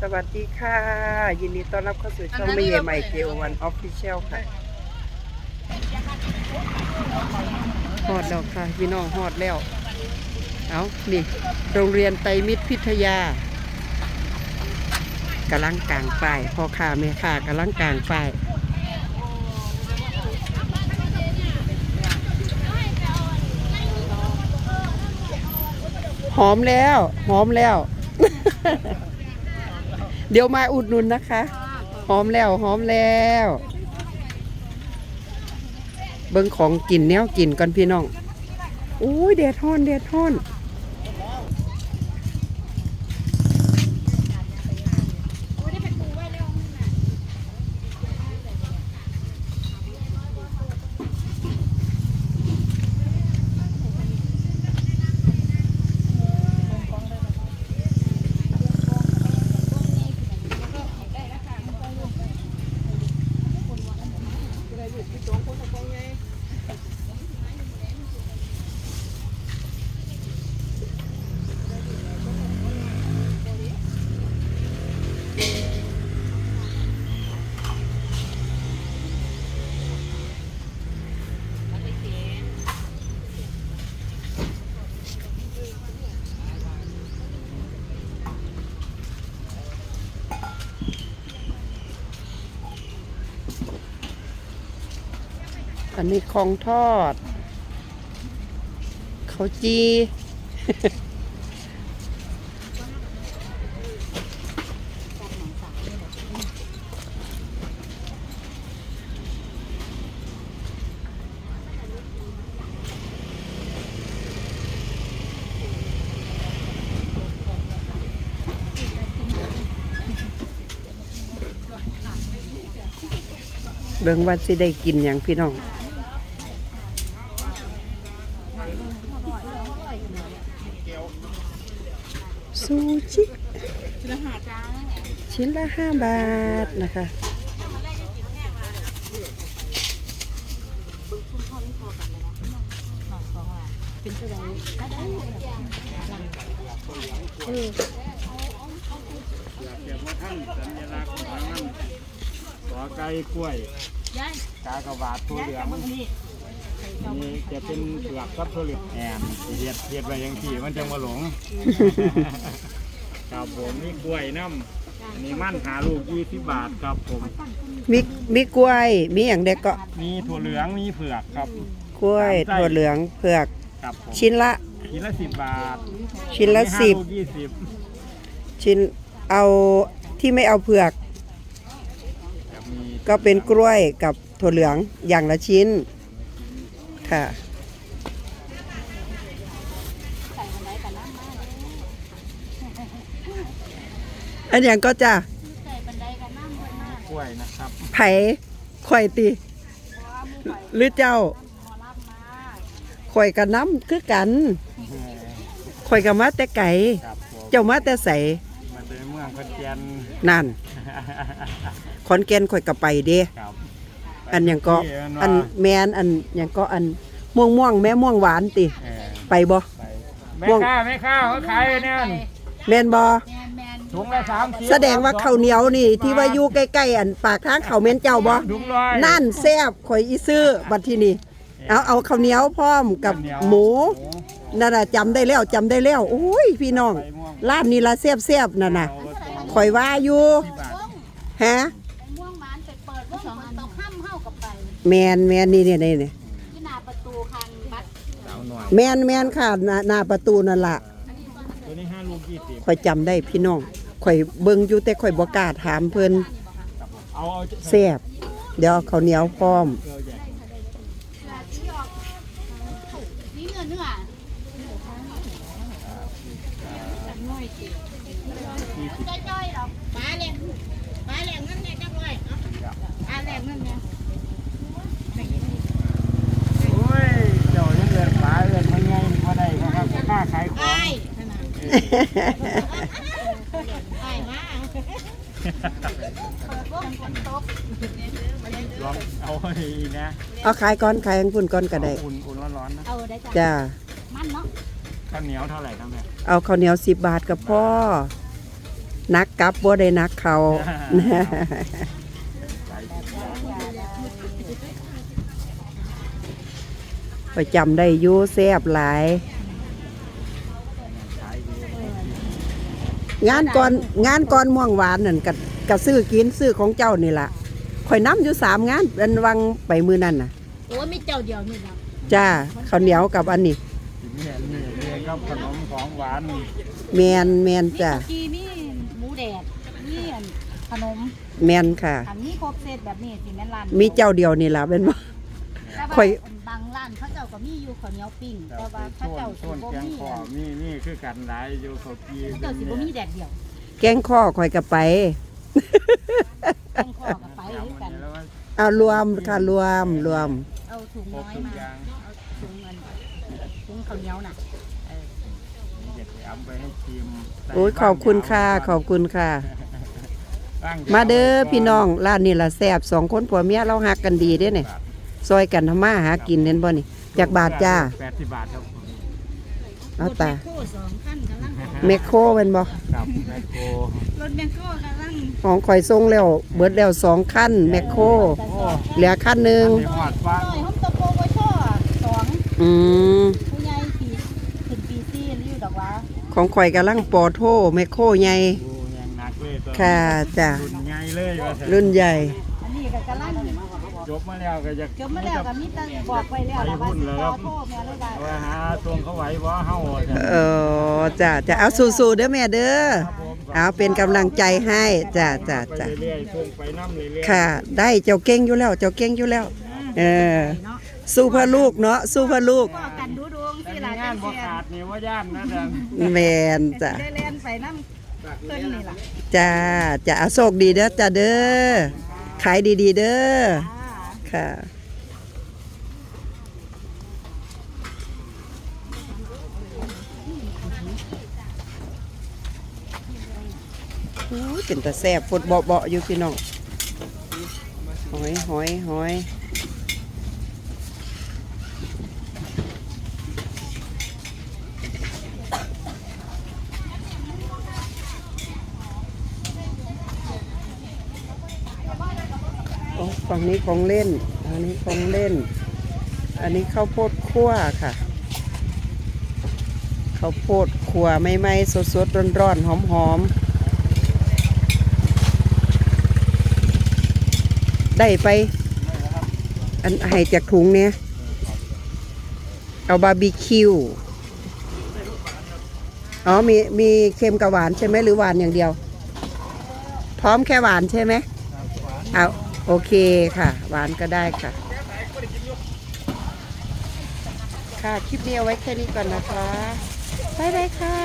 สวัสดีค่ะ ยินดีต้อนรับเข้าสู่ช่องไม่เยใหม่เกลวันออฟฟิเชียลค่ะฮอดแล้วค่ะพี่น้องฮอดแล้ว เอานี่ โรงเรียนไตรมิตรพิทยากำลังกลางป้ายพ่อค้าแม่ค้ากำลังกลางป้ายหอมแล้ว หอมแล้ว เดี๋ยวมาอุดหนุนนะคะ หอมแล้วหอมแล้ว เบิ้งของกินแนวกินก่อนพี่น้องอุ้ยแดดฮ้อนแดดฮ้อน อันนี้ของทอดเขาจีเบิ่งว่าสิได้กินอย่างพี่น้อง ซูชิ ชิ้นละห้าบาทนะคะเก็บมาท่านสัญลักษณ์ขอไก่กล้วยกากระบาดตัวเหลืองนี่จะเป็นเปลือกกับตัวเหลืองแอนเห็ดเห็ดไว้อยังที่มันจะมาหลงครับผมนี่กล้วยน้ำ อันนี้มั่นหาลูกยี่สิบบาทครับผม มีมีกล้วย มีอย่างเด็กก็มีถั่วเหลืองมีเผือกครับ กล้วยถั่วเหลืองเผือก ครับผมชิ้นละ ชิ้นละสิบบาทชิ้นละมีห้าสิบลูกยี่สิบชิ้นเอาที่ไม่เอาเผือกครับมีก็เป็นกล้วยกับถั่วเหลืองอย่างละชิ้นค่ะ อันอย่างก็จะกล้วยนะครับไผ่ข่อยตีหรือเจ้าข่อยกับน้ำคือกันข่อยกับมาแต่ไก่ครับผมเจ้ามาแต่ใสมันเป็นเมืองพันเจียนนั่น ขอนแก่นข่อยกับไปเด้ ครับอันหยังก็ที่อันว่าแมนอันหยังก็อันม่วงม่วงๆแม่ม่วงหวานติ เออไปบ่ ไปแม่ม่วง ค้าแม่ค้าเขาขายเนี่ยแม่นบ่ ถุงละสามสิบแสดงว่าข้าวเหนียวนี่ ที่ว่าอยู่ใกล้ๆอันปากทางเขาวแม่นเจ้าบ่ถุงร้อยนั่นแซ่บข่อยอีซื้อบัดที่นี่เอาเอาข้าวเหนียวพร้อมกับข้าวเหนียวหมูนั่นน่ะจำได้แล้วจำได้แล้วโอ้ยพี่น้องใบม่วงร้านนี้ละแซ่บๆนั่นน่ะเอาไปตรงข่อยว่าอยู่ที่บาทฮะม่วงหวานไปเปิดว่าสองอันต้องข้ามเข้ากับไปแมนแมนนี่เนี่ยนี่เนี่ยที่หน้าประตูคันบัดสาวหน่อยแมนแมนค่ะหน้าหน้าประตูนั่นล่ะตัวนี้ห้าลูกยี่สิบข่อยจำได้พี่น้อง ข่อยเบิ่งอยู่แต่ข่อยบ่กล้าถามเพิ่นเอาเอาแซ่บเดี๋ยวเอาข้าวเหนียวพร้อมเอาแยกนี่เนื้อเนื้อยี่สิบจ้อยๆดอกปลาแหลงปลาแหลงนั่นเนี่ยจักไว้เนาะปลาแหลงนั่นเนี่ย โอ้ยเจ้ายังเดือนฝาเดือนมันไงพอได้ครับค่าขายของไอ้นั่นน่ะไอ้มาพวกฝนตก ลองเอาให้นะเอาขายก่อนขายอังพุ่นก่อนก็ได้อุ่นอุ่นร้อนๆนะเอาได้จ้ะจ้ามันเนาะข้าวเหนียวเท่าไหร่ครับแม่เอาข้าวเหนียว10บาทกับพ่อนักกลับบ่ได้นักเขาประจำได้อยู่แซ่บหลาย งานก่อนงานก่อนม่วงหวานนั่นก็ ก็ซื้อกินซื้อของเจ้านี่ล่ะข่อยน้ำอยู่สามงานเป็นวังไปมือนั่นน่ะโอ้ยมีเจ้าเดียวนี่นะจ้าข้าวเหนียวกับอันนี้เนี่ยนี่นี่ก็ขนมของหวานแมนแมนมีจ้าคุกกี้มีหมูแดดมีอันขนมแมนค่ะ อันนี้ครบเซตแบบนี้สิแม่นร้านมีเจ้าเดียวนี่ล่ะเป็นบ่แต่ว่าข่อย บางร้านเขาเจ้าก็มีอยู่ข้าวเหนียวปิ้งแต่แต่ว่าว่าเขาเจ้าสิต้นบ่แกงมีคอมีนี่คือกันหลายอยู่เขากีเขาเจ้าสิบ่มีแดดเดียวแกงข้อข่อยก็ไป แกงข้อกับไปด้วยกัน แล้วว่าเอารวมค่ะรวมรวม เอาถุงครบน้อยทุกมา อย่างเอาถุงเงินถุงข้าวเหนียวน่ะเออเด็ดเอาไปให้ชิมใส่โอ้ยขอบคุณค่ะ ขอบคุณค่ะตั้งมาเด้อพี่น้องร้านนี้ล่ะแซ่บสองคนผัวเมียเราหักกันดีเด้เนี่ยซอยกันทำมาหากินเห็นบ่นี่จากบาทจ้า แปดสิบบาทครับ เอาตา รถแมคโครสองคันกำลังออกเมคโครเป็นบ่กับแมคโครรถแมคโครกำลังของข่อยส่งแล้ว เบิดแล้วสองขั้นแมคโครแต่สองเหลือขั้นหนึ่งมีหอดฟังน้อยห้องตะโกไว้ช่อสองอืมผู้ใหญ่ปีขึ้นปีซี่นี่อยู่ดอกว่าของข่อยกำลังปอโทแมคโครใหญ่ดูยังหนักเลยตัวค่ะจ้ะรุ่นใหญ่เลยว่าซั่นรุ่นใหญ่ อันนี้ก็กำลังจ บมาแล้วก็จะจบมาแล้วก็มีแต่บอกไปแล้วแล้วว่าสิขอโทษแม่เลยได้ว่าหาตวงเขาไหวบ่เฮาว่าซั่นเออจ้ะจะเอาสู้ๆเด้อแม่เด้อครับผมเอาเป็นกำลังใจให้จ้ะจ้ะจ้ะไปเรื่อยๆส่งไปน้ำเรื่อยๆค่ะ ได้เจ้าเก่งอยู่แล้ว เจ้าเก่งอยู่แล้ว เออเนาะสู้เพื่อลูกเนาะสู้เพื่อลูกก็กันดูดวงแต่สิมีล่ะงาจันงบ่เสียขาดนี่ว่าย่านนะดังแมนจ้ะได้เล่นไปน้ำเพิ่นนี่ล่ะ จ้าจะเอาโชคดีเด้อจ้ะเด้อขายดีๆเด้ออ่า ค่ะโอ้ยเป็นตาแซ่บฟดเบาๆอยู่พี่น้อง หอยหอยหอย ฝั่งนี้ของเล่น อันนี้ของเล่น อันนี้ข้าวโพดคั่วค่ะ ข้าวโพดขัวไม่ไหม้สดๆร้อนๆหอมๆได้ไป อันให้จากถุงเนี้ยเอาบาร์บีคิว อ๋อ มี มีเค็มกับหวานใช่ไหมหรือหวานอย่างเดียว พร้อมแค่หวานใช่ไหมเอา โอเคค่ะ หวานก็ได้ค่ะ ค่ะ คลิปนี้เอาไว้แค่นี้ก่อนนะคะ บ๊ายบายค่ะ